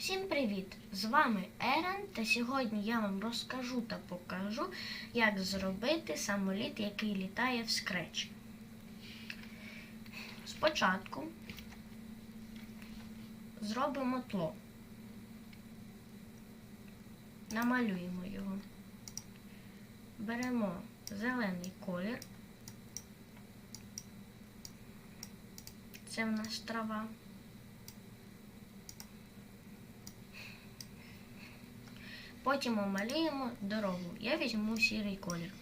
Всім привіт! З вами Ерен, та сьогодні я вам розкажу та покажу, як зробити самоліт, який літає в Scratch. Спочатку зробимо тло. Намалюємо його. Беремо зелений колір. Це в нас трава. Потім омалюємо дорогу. Я візьму сірий колір.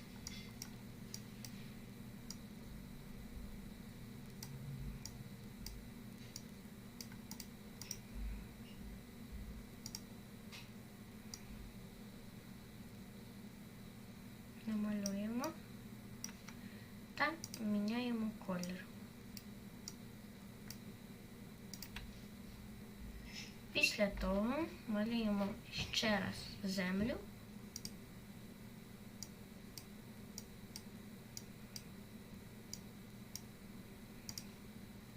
Намалюємо та міняємо колір. Після того малюємо ще раз землю.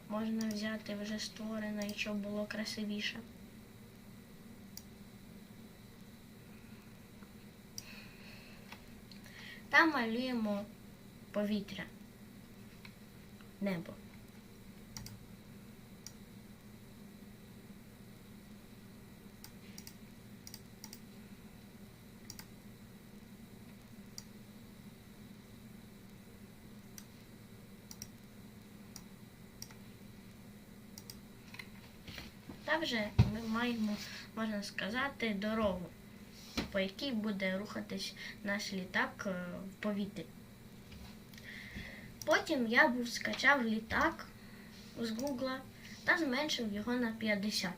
Можна взяти вже створене, щоб було красивіше. Та малюємо повітря, небо. Та вже ми маємо, можна сказати, дорогу, по якій буде рухатись наш літак е, в повітрі. Потім я був скачав літак з Гугла та зменшив його на 50.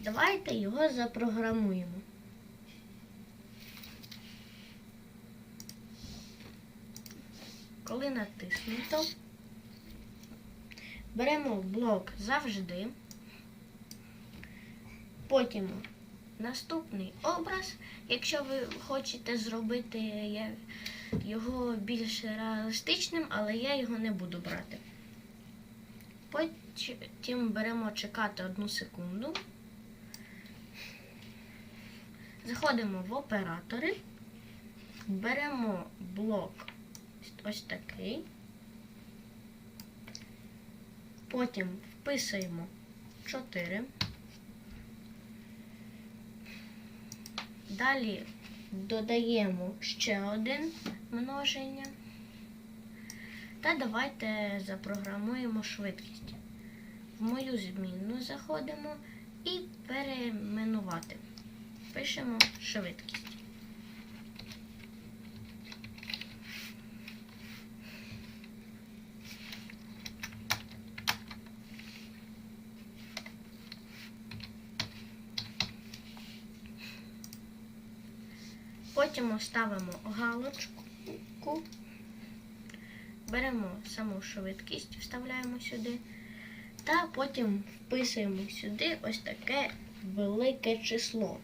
Давайте його запрограмуємо. Коли натиснуто, беремо блок завжди. Потім наступний образ. Якщо ви хочете зробити його більш реалістичним, але я його не буду брати. Потім беремо чекати одну секунду. Заходимо в оператори, беремо блок ось такий. Потім вписуємо 4. Далі додаємо ще один множення. Та давайте запрограмуємо швидкість. В мою змінну заходимо і перейменувати. Пишемо швидкість. Потім ставимо галочку, беремо саму швидкість, вставляємо сюди, та потім вписуємо сюди ось таке велике число.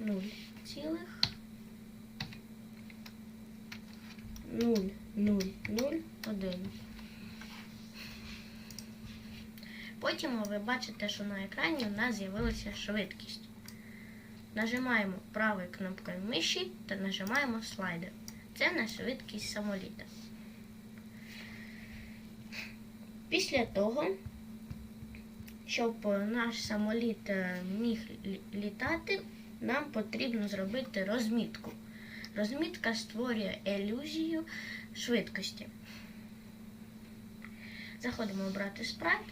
0,0001. Потім ви бачите, що на екрані у нас з'явилася швидкість. Нажимаємо правою кнопкою миші та нажимаємо слайдер. Це на швидкість самоліта. Після того, щоб наш самоліт е, міг літати, нам потрібно зробити розмітку. Розмітка створює ілюзію швидкості. Заходимо обрати спрайт,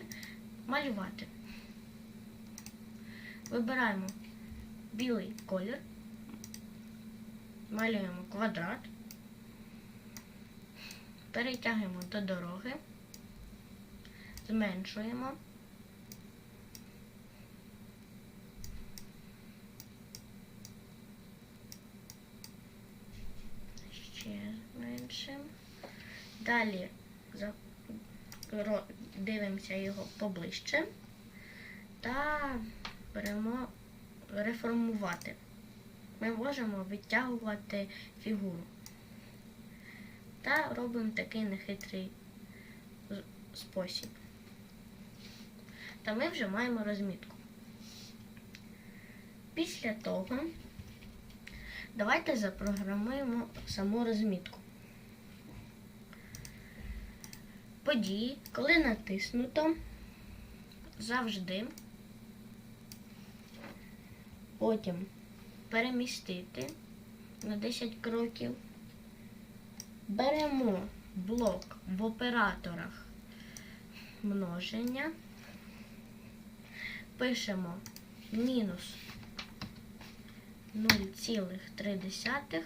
малювати. Вибираємо білий колір, малюємо квадрат, перетягуємо до дороги, зменшуємо. Ще зменшимо. Далі дивимося його поближче та беремо реформувати. Ми можемо відтягувати фігуру. Та робимо такий нехитрий спосіб. та ми вже маємо розмітку. Після того давайте запрограмуємо саму розмітку. Події, коли натиснуто, завжди, потім перемістити на 10 кроків. Беремо блок в операторах множення, пишемо мінус 0,3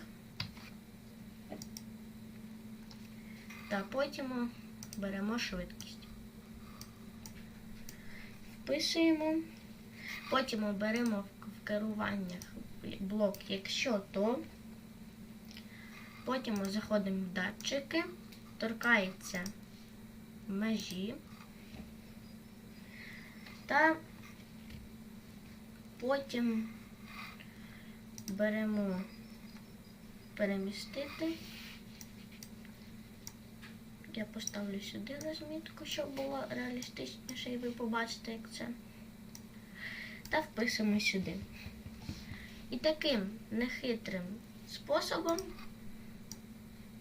та потім беремо швидкість. Вписуємо, потім беремо в керуваннях блок, якщо то. Потім заходимо в датчики, торкається межі та потім беремо перемістити. Я поставлю сюди розмітку, щоб було реалістичніше, і ви побачите, як це. Та вписуємо сюди. І таким нехитрим способом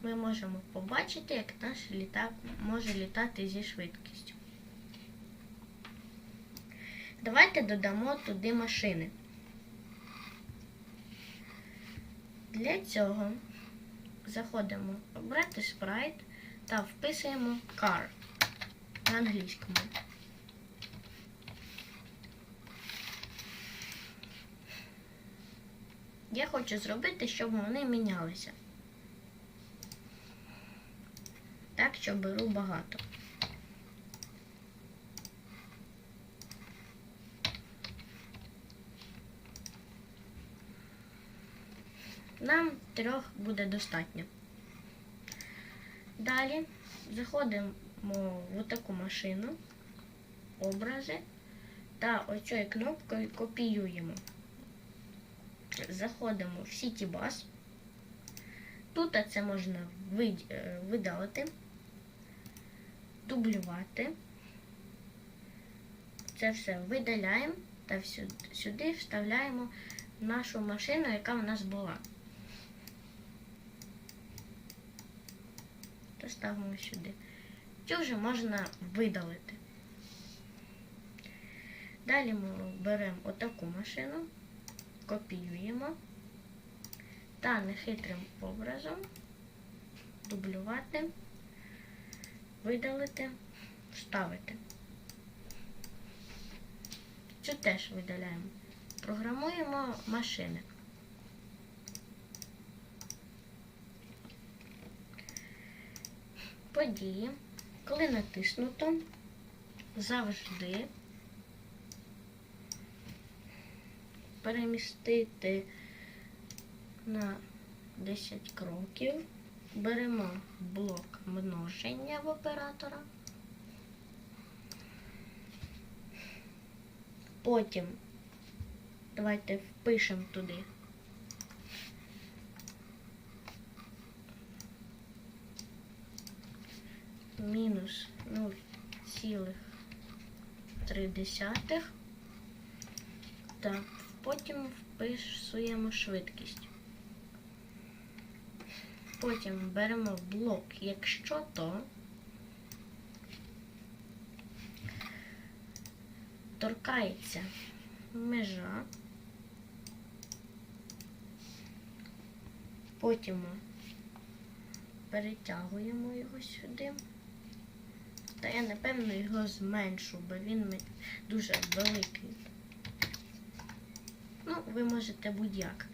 ми можемо побачити, як наш літак може літати зі швидкістю. Давайте додамо туди машини. Для цього заходимо обрати спрайт та вписуємо car на англійському. Я хочу зробити, щоб вони мінялися. Так, що беру багато. Нам трьох буде достатньо. Далі заходимо в таку машину, образи та оцією кнопкою копіюємо. Заходимо в CityBus. Тут це можна видалити, дублювати. Це все видаляємо та сюди вставляємо нашу машину, яка в нас була. Та ставимо сюди. Цю вже можна видалити. Далі ми беремо отаку машину, копіюємо та нехитрим образом дублювати, видалити, вставити. Цю теж видаляємо. Програмуємо машини. Події, коли натиснуто, завжди перемістити на 10 кроків, беремо блок множення в оператора, потім давайте впишемо туди. Мінус 0,3 та потім вписуємо швидкість. Потім беремо блок, якщо то, торкається межа, потім перетягуємо його сюди. Та я, напевно, його зменшу, бо він дуже великий. Ну, ви можете будь-як.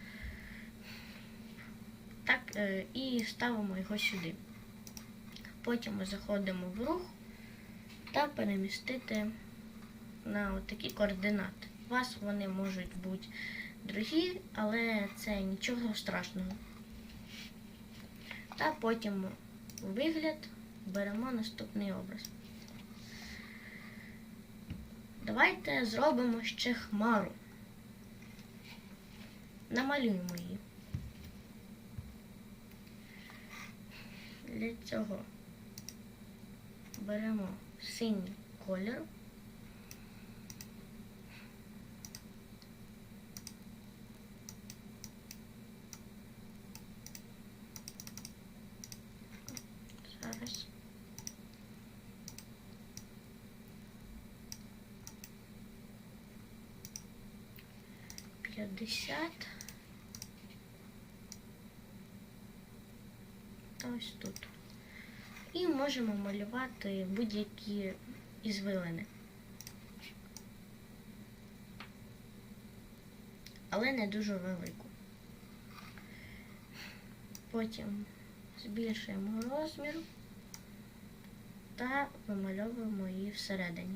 Так, е, і ставимо його сюди. Потім ми заходимо в рух та перемістити на такі координати. У вас вони можуть бути другі, але це нічого страшного. Та потім вигляд беремо наступний образ. Давайте зробимо ще хмару. Намалюємо її. Для цього беремо синій колір 50. Ось тут. І можемо малювати будь-які ізвилини. Але не дуже велику. Потім збільшуємо розмір та вимальовуємо її всередині.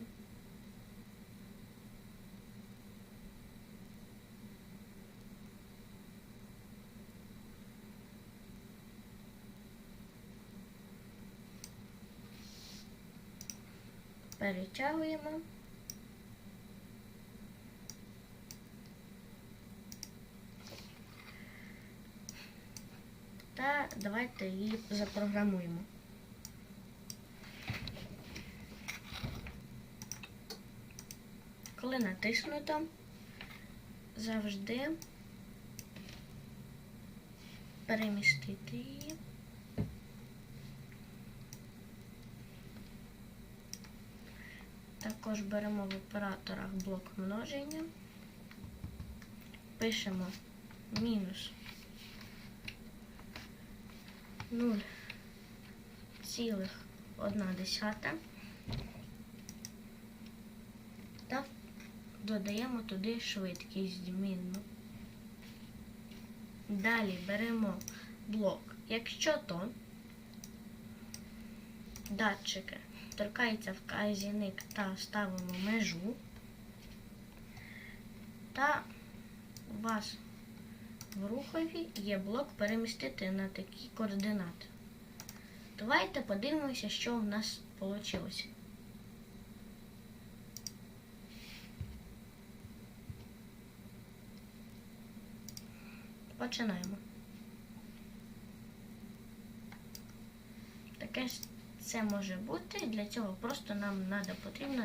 Перетягуємо. Та давайте її запрограмуємо. Коли натиснуто, завжди перемістити її. Також беремо в операторах блок множення, пишемо мінус 0,1 та додаємо туди швидкість змінну. Далі беремо блок, якщо то датчики торкається вказівник та ставимо межу. Та у вас в рухові є блок перемістити на такі координати. Давайте подивимося, що в нас вийшло. Починаємо. Таке це може бути. Для цього просто нам надо, потрібно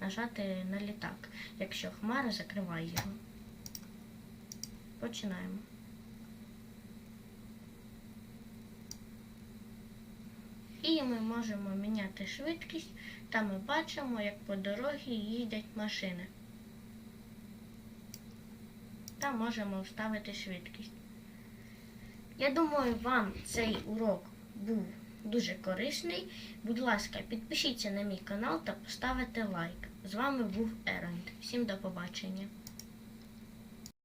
нажати на літак, якщо хмара закриває його. Починаємо. І ми можемо міняти швидкість, та ми бачимо, як по дорозі їздять машини. Та можемо вставити швидкість. Я думаю, вам цей урок був дуже корисний. Будь ласка, підпишіться на мій канал та поставите лайк. З вами був Ерант. Всім до побачення.